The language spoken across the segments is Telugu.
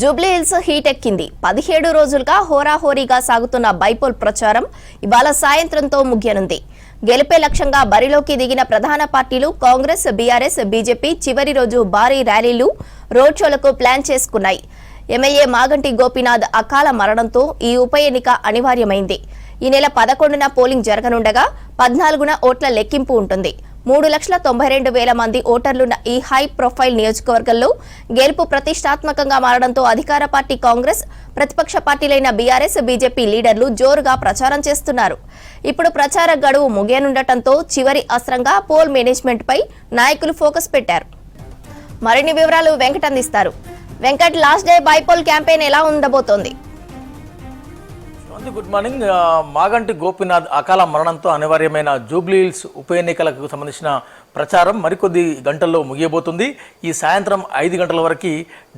జూబ్లీహిల్స్ హీట్ ఎక్కింది. పదిహేడు రోజులుగా హోరాహోరీగా సాగుతున్న బైపోల్ ప్రచారం ఇవాళ సాయంత్రంతో ముగియనుంది. గెలిపే లక్ష్యంగా బరిలోకి దిగిన ప్రధాన పార్టీలు కాంగ్రెస్ బీఆర్ఎస్ బీజేపీ చివరి రోజు భారీ ర్యాలీలు రోడ్ షోలకు ప్లాన్ చేసుకున్నాయి. ఎమ్మెల్యే మాగంటి గోపీనాథ్ అకాల మరణంతో ఈ ఉప ఎన్నిక అనివార్యమైంది. ఈ నెల పదకొండున పోలింగ్ జరగనుండగా పద్నాలుగున ఓట్ల లెక్కింపు ఉంటుంది. మూడు లక్షల తొంభై రెండు వేల మంది ఓటర్లున్న ఈ హై ప్రొఫైల్ నియోజకవర్గంలో గెలుపు ప్రతిష్టాత్మకంగా మారడంతో అధికార పార్టీ కాంగ్రెస్ ప్రతిపక్ష పార్టీలైన బీఆర్ఎస్ బీజేపీ లీడర్లు జోరుగా ప్రచారం చేస్తున్నారు. ఇప్పుడు ప్రచార గడువు ముగియనుండటంతో చివరి అస్త్రంగా పోల్ మేనేజ్మెంట్ పై నాయకులు ఫోకస్ పెట్టారు. మరిన్ని వివరాలు వెంకట్ అందిస్తారు Venkat last day bypoll campaign ఎలా ఉండబోతోంది? Good morning. మాగంటి గోపీనాథ్ అకాల మరణంతో అనివార్యమైన జూబ్లీ హిల్స్ ఉప ఎన్నికలకు సంబంధించిన ప్రచారం మరికొద్ది గంటల్లో ముగియబోతుంది. ఈ సాయంత్రం ఐదు గంటల వరకు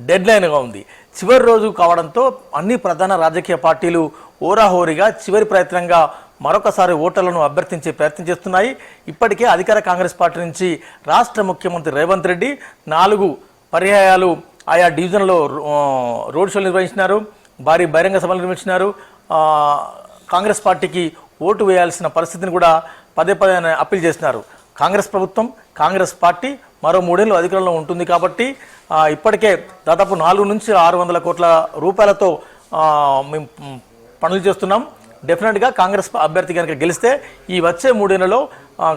డెడ్ లైన్గా ఉంది. చివరి రోజు కావడంతో అన్ని ప్రధాన రాజకీయ పార్టీలు ఓరాహోరీగా చివరి ప్రయత్నంగా మరొకసారి ఓటర్లను అభ్యర్థించే ప్రయత్నం చేస్తున్నాయి. ఇప్పటికే అధికార కాంగ్రెస్ పార్టీ నుంచి రాష్ట్ర ముఖ్యమంత్రి రేవంత్ రెడ్డి నాలుగు పర్యాయాలు ఆయా డివిజన్లో రోడ్ షోలు నిర్వహించినారు. భారీ బహిరంగ సభలు నిర్వహించినారు. కాంగ్రెస్ పార్టీకి ఓటు వేయాల్సిన పరిస్థితిని కూడా పదే పదే అప్పీల్ చేస్తున్నారు కాంగ్రెస్ ప్రభుత్వం కాంగ్రెస్ పార్టీ మరో మూడేళ్ళు అధికారంలో ఉంటుంది కాబట్టి ఇప్పటికే దాదాపు నాలుగు నుంచి ఆరు వందల కోట్ల రూపాయలతో మేము పనులు చేస్తున్నాం. డెఫినెట్గా కాంగ్రెస్ అభ్యర్థి కనుక గెలిస్తే ఈ వచ్చే మూడేళ్ళలో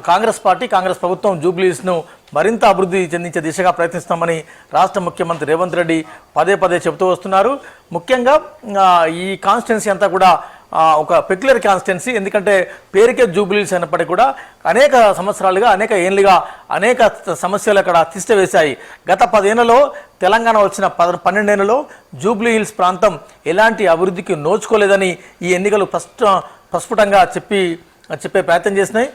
కాంగ్రెస్ పార్టీ కాంగ్రెస్ ప్రభుత్వం జూబ్లీస్ను మరింత అభివృద్ధి చెందించే దిశగా ప్రయత్నిస్తామని రాష్ట్ర ముఖ్యమంత్రి రేవంత్ రెడ్డి పదే పదే చెబుతూ వస్తున్నారు. ముఖ్యంగా ఈ కాన్స్టిట్యున్సీ అంతా కూడా ఒక పెక్యులర్ కాన్స్టిట్యున్సీ ఎందుకంటే పేరుకే జూబ్లీస్ అయినప్పటికీ కూడా అనేక సంవత్సరాలుగా అనేక ఏళ్ళుగా అనేక సమస్యలు అక్కడ తిష్ట వేశాయి గత పదేళ్ళలో తెలంగాణ వచ్చిన పద పన్నెండేళ్ళలో జూబ్లీ హిల్స్ ప్రాంతం ఎలాంటి అభివృద్ధికి నోచుకోలేదని ఈ ఎన్నికలు ప్రస్ఫుట ప్రస్ఫుటంగా చెప్పి చెప్పే ప్రయత్నం చేసినాయి.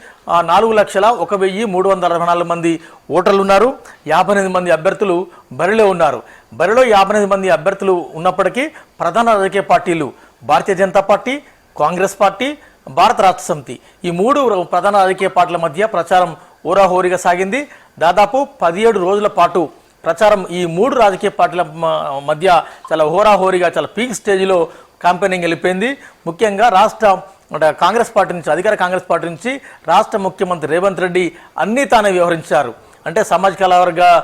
నాలుగు లక్షల ఒక వెయ్యి మూడు వందల అరవై నాలుగు మంది ఓటర్లు ఉన్నారు యాభై ఎనిమిది మంది అభ్యర్థులు బరిలో ఉన్నారు. బరిలో యాభై ఎనిమిది మంది అభ్యర్థులు ఉన్నప్పటికీ ప్రధాన రాజకీయ పార్టీలు Bharatiya Janata party Congress party Bharat Rashtra Samithi. ఈ మూడు ప్రధాన రాజకీయ పార్టీల మధ్య ప్రచారం ఊరాహోరీగా సాగింది. దాదాపు పదిహేడు రోజుల పాటు ప్రచారం ఈ మూడు రాజకీయ పార్టీల మధ్య చాలా హోరాహోరీగా చాలా పీక్ స్టేజ్లో క్యాంపెయినింగ్ వెళ్ళిపోయింది. ముఖ్యంగా రాష్ట్ర కాంగ్రెస్ పార్టీ నుంచి అధికార కాంగ్రెస్ పార్టీ నుంచి రాష్ట్ర ముఖ్యమంత్రి రేవంత్ రెడ్డి అన్నీ తానే వ్యవహరించారు. అంటే సామాజిక వర్గ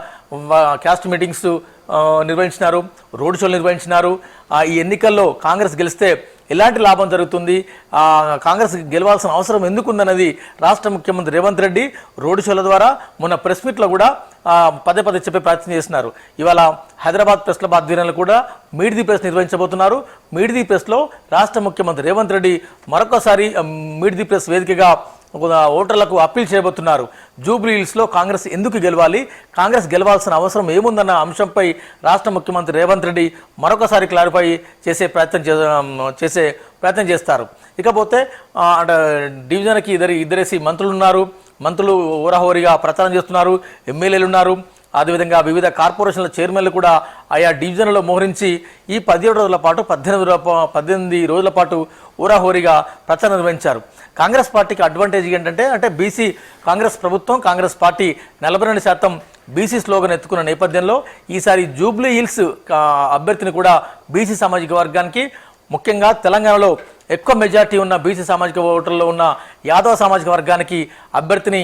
క్యాస్ట్ మీటింగ్స్ నిర్వహించినారు రోడ్ షోలు నిర్వహించినారు. ఆ, ఈ ఎన్నికల్లో కాంగ్రెస్ గెలిస్తే ఎలాంటి లాభం జరుగుతుంది? కాంగ్రెస్ గెలవాల్సిన అవసరం ఎందుకుందన్నది రాష్ట్ర ముఖ్యమంత్రి రేవంత్ రెడ్డి రోడ్ షోల ద్వారా మొన్న ప్రెస్ మీట్లో కూడా పదే పదే చెప్పే ప్రయత్నం చేస్తున్నారు. ఇవాళ హైదరాబాద్ ప్రెస్ క్లబ్ ఆధ్వర్యంలో కూడా మీడిది ప్రెస్ నిర్వహించబోతున్నారు. మీడిది ప్రెస్లో రాష్ట్ర ముఖ్యమంత్రి రేవంత్ రెడ్డి మరొకసారి మీడిది ది ప్రెస్ వేదికగా ఒక ఓటర్లకు అప్పీల్ చేయబోతున్నారు. జూబ్లీ హిల్స్లో కాంగ్రెస్ ఎందుకు గెలవాలి? కాంగ్రెస్ గెలవాల్సిన అవసరం ఏముందన్న అంశంపై రాష్ట్ర ముఖ్యమంత్రి రేవంత్ రెడ్డి మరొకసారి క్లారిఫై చేసే ప్రయత్నం చే- చేసే ప్రయత్నం చేస్తారు. ఇకపోతే అంటే డివిజన్కి ఇద్దరు ఇద్దరేసి మంత్రులు ఉన్నారు మంత్రులు ఊరహోరిగా ప్రచారం చేస్తున్నారు ఎమ్మెల్యేలు ఉన్నారు అదేవిధంగా వివిధ కార్పొరేషన్ల చైర్మన్లు కూడా ఆయా డివిజన్లలో మోహరించి ఈ పదిహేడు రోజుల పాటు పద్దెనిమిది పద్దెనిమిది రోజుల పాటు ఊరాహోరీగా ప్రచారం నిర్వహించారు. కాంగ్రెస్ పార్టీకి అడ్వాంటేజ్ ఏంటంటే అంటే బీసీ కాంగ్రెస్ ప్రభుత్వం కాంగ్రెస్ పార్టీ నలభై రెండు శాతం బీసీ స్లోగన్ ఎత్తుకున్న నేపథ్యంలో ఈసారి జూబ్లీ హిల్స్ అభ్యర్థిని కూడా బీసీ సామాజిక వర్గానికి ముఖ్యంగా తెలంగాణలో ఎక్కువ మెజార్టీ ఉన్న బీసీ సామాజిక ఓటర్లో ఉన్న యాదవ సామాజిక వర్గానికి అభ్యర్థిని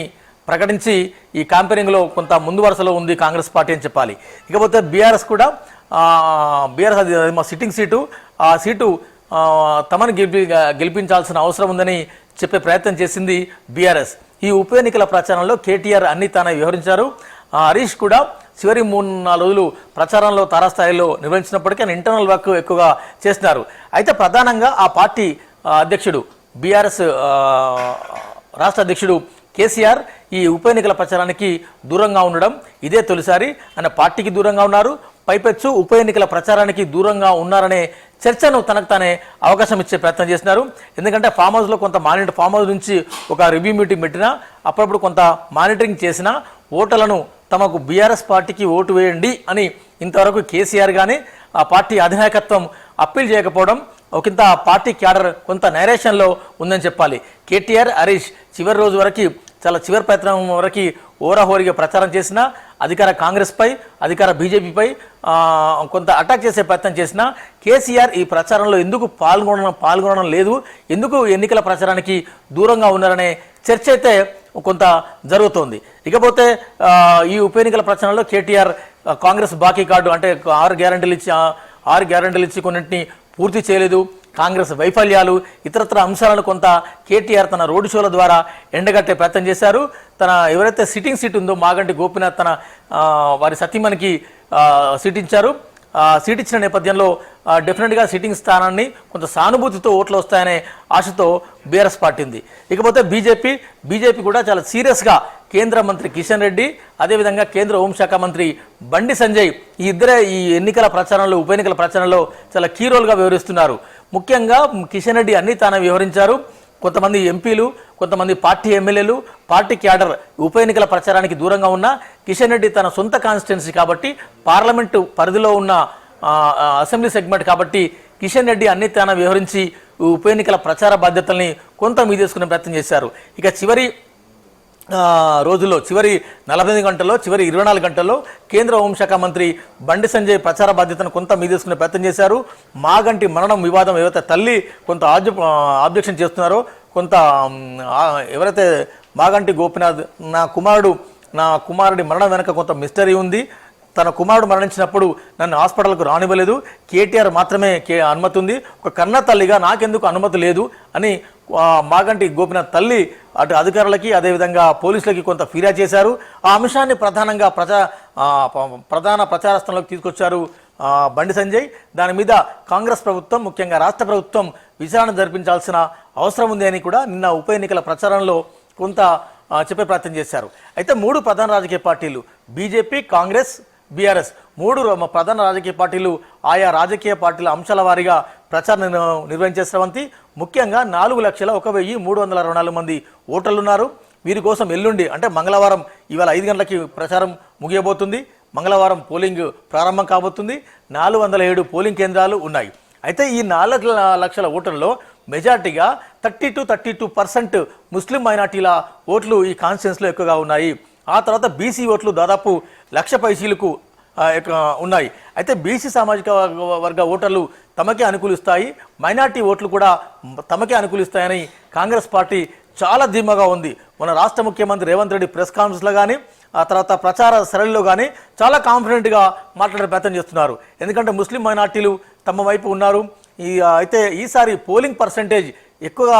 ప్రకటించి ఈ క్యాంపెయినింగ్లో కొంత ముందు వరుసలో ఉంది కాంగ్రెస్ పార్టీ అని చెప్పాలి. ఇకపోతే బీఆర్ఎస్ కూడా బీఆర్ఎస్ అది మా సిట్టింగ్ సీటు ఆ సీటు తమను గెలిపి గెలిపించాల్సిన అవసరం ఉందని చెప్పే ప్రయత్నం చేసింది బీఆర్ఎస్. ఈ ఉప ఎన్నికల ప్రచారంలో కేటీఆర్ అన్ని తానే వ్యవహరించారు. ఆ, హరీష్ కూడా చివరి మూడు నాలుగు రోజులు ప్రచారంలో తారాస్థాయిలో నిర్వహించినప్పటికీ ఆయన ఇంటర్నల్ వర్క్ ఎక్కువగా చేస్తున్నారు. అయితే ప్రధానంగా ఆ పార్టీ అధ్యక్షుడు బీఆర్ఎస్ రాష్ట్ర అధ్యక్షుడు కేసీఆర్ ఈ ఉప ఎన్నికల ప్రచారానికి దూరంగా ఉండడం ఇదే తొలిసారి. ఆయన పార్టీకి దూరంగా ఉన్నారు. పైపెచ్చు ఉప ఎన్నికల ప్రచారానికి దూరంగా ఉన్నారనే చర్చను తనకు తానే అవకాశం ఇచ్చే ప్రయత్నం చేస్తున్నారు. ఎందుకంటే ఫామ్ హౌస్లో కొంత మానిటర్ ఫామ్ హౌస్ నుంచి ఒక రివ్యూ మీటింగ్ పెట్టినా అప్పుడప్పుడు కొంత మానిటరింగ్ చేసినా ఓటర్లను తమకు బీఆర్ఎస్ పార్టీకి ఓటు వేయండి అని ఇంతవరకు కేసీఆర్ కానీ ఆ పార్టీ అధినాయకత్వం అప్పీల్ చేయకపోవడం ఒకంత పార్టీ క్యాడర్ కొంత నైరేషన్లో ఉందని చెప్పాలి. కేటీఆర్ హరీష్ చివరి రోజు వరకు చాలా చివరి ప్రయత్నం వరకు ఓరాహోరిగా ప్రచారం చేసినా అధికార కాంగ్రెస్పై అధికార బీజేపీపై కొంత అటాక్ చేసే ప్రయత్నం చేసినా కేసీఆర్ ఈ ప్రచారంలో ఎందుకు పాల్గొనడం పాల్గొనడం లేదు ఎందుకు ఎన్నికల ప్రచారానికి దూరంగా ఉన్నారనే చర్చ అయితే కొంత జరుగుతోంది. ఇకపోతే ఈ ఉప ఎన్నికల ప్రచారంలో కేటీఆర్ కాంగ్రెస్ బాకీ కార్డు అంటే ఆరు గ్యారంటీలు ఇచ్చి ఆరు గ్యారంటీలు ఇచ్చి కొన్నింటిని పూర్తి చేయలేదు. కాంగ్రెస్ వైఫల్యాలు ఇతరత్ర అంశాలను కొంత కేటీఆర్ తన రోడ్ షోల ద్వారా ఎండగట్టే ప్రయత్నం చేశారు. తన ఎవరైతే సిట్టింగ్ సీట్ ఉందో మాగంటి గోపినాథ్ తన వారి సతీమణికి సీట్ ఇచ్చారు సీట్ ఇచ్చిన నేపథ్యంలో డెఫినెట్గా సిట్టింగ్ స్థానాన్ని కొంత సానుభూతితో ఓట్లు వస్తాయనే ఆశతో బీఆర్ఎస్ పార్టీంది ఇకపోతే బీజేపీ బీజేపీ కూడా చాలా సీరియస్గా కేంద్ర మంత్రి కిషన్ రెడ్డి అదేవిధంగా కేంద్ర హోంశాఖ మంత్రి బండి సంజయ్ ఈ ఇద్దరే ఈ ఎన్నికల ప్రచారంలో ఉప ఎన్నికల ప్రచారంలో చాలా కీ రోల్గా వ్యవహరిస్తున్నారు. ముఖ్యంగా కిషన్ రెడ్డి అన్ని తాను వ్యవహరించారు కొంతమంది ఎంపీలు కొంతమంది పార్టీ ఎమ్మెల్యేలు పార్టీ క్యాడర్ ఉప ఎన్నికల ప్రచారానికి దూరంగా ఉన్న కిషన్ రెడ్డి తన సొంత కాన్స్టిట్యున్సీ కాబట్టి పార్లమెంటు పరిధిలో ఉన్న అసెంబ్లీ సెగ్మెంట్ కాబట్టి కిషన్ రెడ్డి అన్ని తాను వ్యవహరించి ఉప ఎన్నికల ప్రచార బాధ్యతల్ని కొంత మీదేసుకునే ప్రయత్నం చేశారు. ఇక చివరి రోజుల్లో చివరి నలభై గంటల్లో చివరి ఇరవై నాలుగు గంటల్లో కేంద్ర హోంశాఖ మంత్రి బండి సంజయ్ ప్రచార బాధ్యతను కొంత మీదేసుకునే ప్రయత్నం చేశారు. మాగంటి మరణం వివాదం ఏవైతే తల్లి కొంత ఆబ్జ ఆబ్జెక్షన్ చేస్తున్నారో కొంత ఎవరైతే మాగంటి గోపినాథ్ నా కుమారుడు నా కుమారుడి మరణం వెనక కొంత మిస్టరీ ఉంది. తన కుమారుడు మరణించినప్పుడు నన్ను హాస్పిటల్కు రానివ్వలేదు. కేటీఆర్ మాత్రమే కే అనుమతి ఉంది. ఒక కన్న తల్లిగా నాకెందుకు అనుమతి లేదు అని మాగంటి గోపినాథ్ తల్లి అటు అధికారులకి అదేవిధంగా పోలీసులకి కొంత ఫిర్యాదు చేశారు. ఆ అంశాన్ని ప్రధానంగా ప్రజా ప్రధాన ప్రచారస్థంలోకి తీసుకొచ్చారు బండి సంజయ్. దాని మీద కాంగ్రెస్ ప్రభుత్వం ముఖ్యంగా రాష్ట్ర ప్రభుత్వం విచారణ జరిపించాల్సిన అవసరం ఉంది అని కూడా నిన్న ఉప ఎన్నికల ప్రచారంలో కొంత చెప్పే ప్రయత్నం చేశారు. అయితే మూడు ప్రధాన రాజకీయ పార్టీలు బీజేపీ కాంగ్రెస్ బీఆర్ఎస్. మూడు ప్రధాన రాజకీయ పార్టీలు ఆయా రాజకీయ పార్టీల అంశాల వారీగా ప్రచారం నిర్వహించే స్రవంతి. ముఖ్యంగా నాలుగు లక్షల ఒక వెయ్యి మూడు వందల అరవై నాలుగు మంది ఓటర్లు ఉన్నారు వీరి కోసం ఎల్లుండి అంటే మంగళవారం ఇవాళ ఐదు గంటలకి ప్రచారం ముగియబోతుంది. మంగళవారం పోలింగ్ ప్రారంభం కాబోతుంది. నాలుగు వందల ఏడు పోలింగ్ కేంద్రాలు ఉన్నాయి. అయితే ఈ నాలుగు లక్షల ఓటర్లలో మెజార్టీగా thirty two thirty two percent Muslim మైనార్టీల ఓట్లు ఈ కాన్స్టిట్యున్సీలో ఎక్కువగా ఉన్నాయి. ఆ తర్వాత బీసీ ఓట్లు దాదాపు లక్ష పైసీలకు ఉన్నాయి. అయితే బీసీ సామాజిక వర్గ- వర్గ ఓటర్లు తమకే అనుకూలిస్తాయి. మైనార్టీ ఓట్లు కూడా తమకే అనుకూలిస్తాయని కాంగ్రెస్ పార్టీ చాలా ధీమాగా ఉంది. మన రాష్ట్ర ముఖ్యమంత్రి రేవంత్ రెడ్డి ప్రెస్ కాన్ఫరెన్స్లో కానీ ఆ తర్వాత ప్రచార సరళిలో కానీ చాలా కాన్ఫిడెంట్గా మాట్లాడే ప్రయత్నం చేస్తున్నారు. ఎందుకంటే ముస్లిం మైనార్టీలు తమ వైపు ఉన్నారు. ఈ అయితే ఈసారి పోలింగ్ పర్సంటేజ్ ఎక్కువగా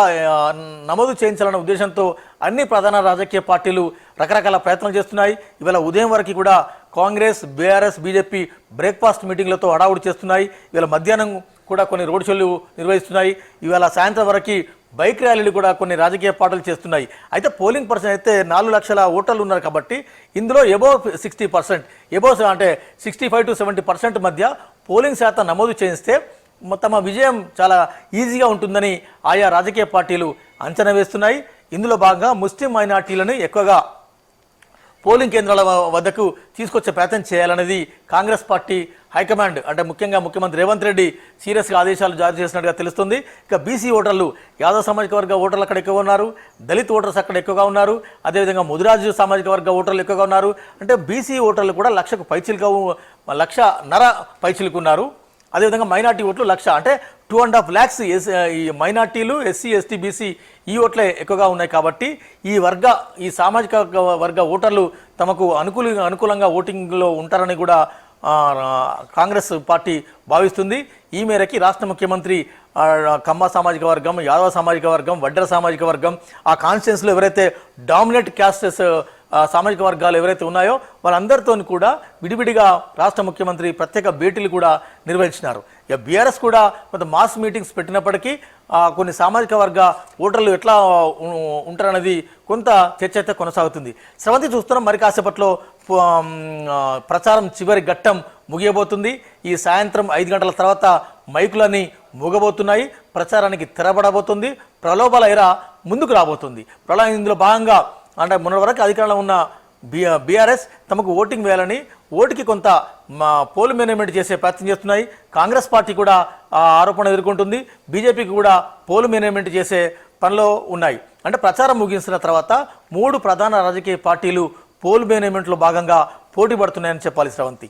నమోదు చేయించాలన్న ఉద్దేశంతో అన్ని ప్రధాన రాజకీయ పార్టీలు రకరకాల ప్రయత్నాలు చేస్తున్నాయి. ఇవాళ ఉదయం వరకు కూడా కాంగ్రెస్ బీఆర్ఎస్ బీజేపీ బ్రేక్ఫాస్ట్ మీటింగ్లతో హడావుడి చేస్తున్నాయి. ఇవాళ మధ్యాహ్నం కూడా కొన్ని రోడ్ షోలు నిర్వహిస్తున్నాయి. ఇవాళ సాయంత్రం వరకు బైక్ ర్యాలీలు కూడా కొన్ని రాజకీయ పార్టీలు చేస్తున్నాయి. అయితే పోలింగ్ పర్సెంట్ అయితే నాలుగు లక్షల ఓటర్లు ఉన్నారు కాబట్టి ఇందులో ఎబో సిక్స్టీ పర్సెంట్ ఎబో అంటే sixty five to seventy percent మధ్య పోలింగ్ శాతం నమోదు చేయిస్తే తమ విజయం చాలా ఈజీగా ఉంటుందని ఆయా రాజకీయ పార్టీలు అంచనా వేస్తున్నాయి. ఇందులో భాగంగా ముస్లిం మైనార్టీలను ఎక్కువగా పోలింగ్ కేంద్రాల వద్దకు తీసుకొచ్చే ప్రయత్నం చేయాలనేది కాంగ్రెస్ పార్టీ హైకమాండ్ అంటే ముఖ్యంగా ముఖ్యమంత్రి రేవంత్ రెడ్డి సీరియస్గా ఆదేశాలు జారీ చేసినట్టుగా తెలుస్తుంది. ఇక బీసీ ఓటర్లు యాదవ్ సామాజిక వర్గ ఓటర్లు అక్కడ ఎక్కువ ఉన్నారు. దళిత్ ఓటర్స్ అక్కడ ఎక్కువగా ఉన్నారు. అదేవిధంగా ముదిరాజు సామాజిక వర్గ ఓటర్లు ఎక్కువగా ఉన్నారు. అంటే బీసీ ఓటర్లు కూడా లక్షకు పైచిలుగా లక్ష నర పైచిలుకున్నారు. అదేవిధంగా మైనార్టీ ఓట్లు లక్ష అంటే two and half lakhs yes ఈ మైనార్టీలు ఎస్సీ ఎస్టీ బీసీ ఈ ఓట్లే ఎక్కువగా ఉన్నాయి కాబట్టి ఈ వర్గ ఈ సామాజిక వర్గ- ఓటర్లు తమకు అనుకూల అనుకూలంగా ఓటింగ్లో ఉంటారని కూడా కాంగ్రెస్ పార్టీ భావిస్తుంది. ఈ మేరకి రాష్ట్ర ముఖ్యమంత్రి కమ్మ సామాజిక వర్గం యాదవ సామాజిక వర్గం వడ్ర సామాజిక వర్గం ఆ కాన్స్టిట్యున్సీలో ఎవరైతే డామినేట్ క్యాస్టెస్ సామాజిక వర్గాలు ఎవరైతే ఉన్నాయో వాళ్ళందరితో కూడా విడివిడిగా రాష్ట్ర ముఖ్యమంత్రి ప్రత్యేక భేటీలు కూడా నిర్వహించినారు. ఇక బీఆర్ఎస్ కూడా కొంత మాస్ మీటింగ్స్ పెట్టినప్పటికీ కొన్ని సామాజిక వర్గ ఓటర్లు ఎట్లా ఉంటారన్నది ఉంటారనేది కొంత చర్చ అయితే కొనసాగుతుంది. స్రవంతి చూస్తున్నాం మరి కాసేపట్లో ప్రచారం చివరి ఘట్టం ముగియబోతుంది. ఈ సాయంత్రం ఐదు గంటల తర్వాత మైకులన్నీ మూగబోతున్నాయి ప్రచారానికి తెరబడబోతుంది. ప్రలోభాల ఎర ముందుకు రాబోతుంది. ప్రళయం ఇందులో భాగంగా అంటే మొన్నటి వరకు అధికారంలో ఉన్న బి బీఆర్ఎస్ తమకు ఓటింగ్ వేయాలని ఓటుకి కొంత మా పోల్ మేనేజ్మెంట్ చేసే ప్రయత్నం చేస్తున్నాయి. కాంగ్రెస్ పార్టీ కూడా ఆ ఆరోపణ ఎదుర్కొంటుంది. బీజేపీకి కూడా పోల్ మేనేజ్మెంట్ చేసే పనిలో ఉన్నాయి. అంటే ప్రచారం ముగించిన తర్వాత మూడు ప్రధాన రాజకీయ పార్టీలు పోల్ మేనేజ్మెంట్లో భాగంగా పోటీ పడుతున్నాయని చెప్పాలి శ్రవంతి.